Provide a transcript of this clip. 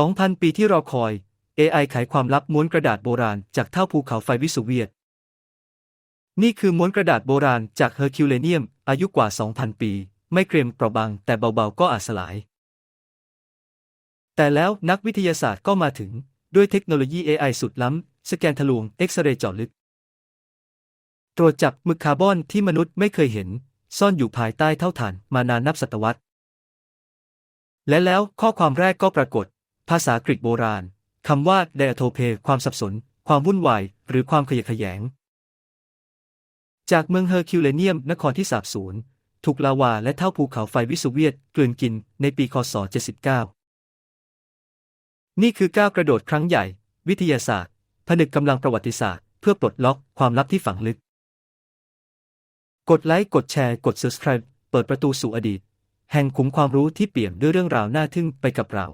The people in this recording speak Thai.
2,000 ปีที่รอคอย AI ไขความลับม้วนกระดาษโบราณจากเท่าภูเขาไฟวิสุเวียต นี่คือม้วนกระดาษโบราณจากเฮอร์คิวเลเนียม อายุกว่า 2,000 ปี ไม่เกรียมเปราะบางแต่เบาๆก็อาจสลาย แต่แล้วนักวิทยาศาสตร์ก็มาถึง ด้วยเทคโนโลยี AI สุดล้ำ สแกนทะลวงเอ็กซเรย์เจาะลึก ตรวจจับมึกคาร์บอนที่มนุษย์ไม่เคยเห็น ซ่อนอยู่ภายใต้เท่าฐานมานานนับศตวรรษ และแล้วข้อความแรกก็ปรากฏ ภาษากรีกโบราณ คำว่าไดอะโทเพ ความสับสน ความวุ่นวาย หรือความขยะแขยง จากเมืองเฮอร์คิวเลเนียม นครที่สาบสูญ ถูกลาวาและเท่าภูเขาไฟวิสุเวียตกลืนกินในปีคศ 79 นี่คือก้าวกระโดดครั้งใหญ่ วิทยาศาสตร์ ผนึกกำลังประวัติศาสตร์ เพื่อปลดล็อกความลับที่ฝังลึก กดไลค์ กดแชร์ กด subscribe เปิดประตูสู่อดีต แห่งขุมความรู้ที่เปี่ยมด้วยเรื่องราวน่าทึ่งไปกับเรา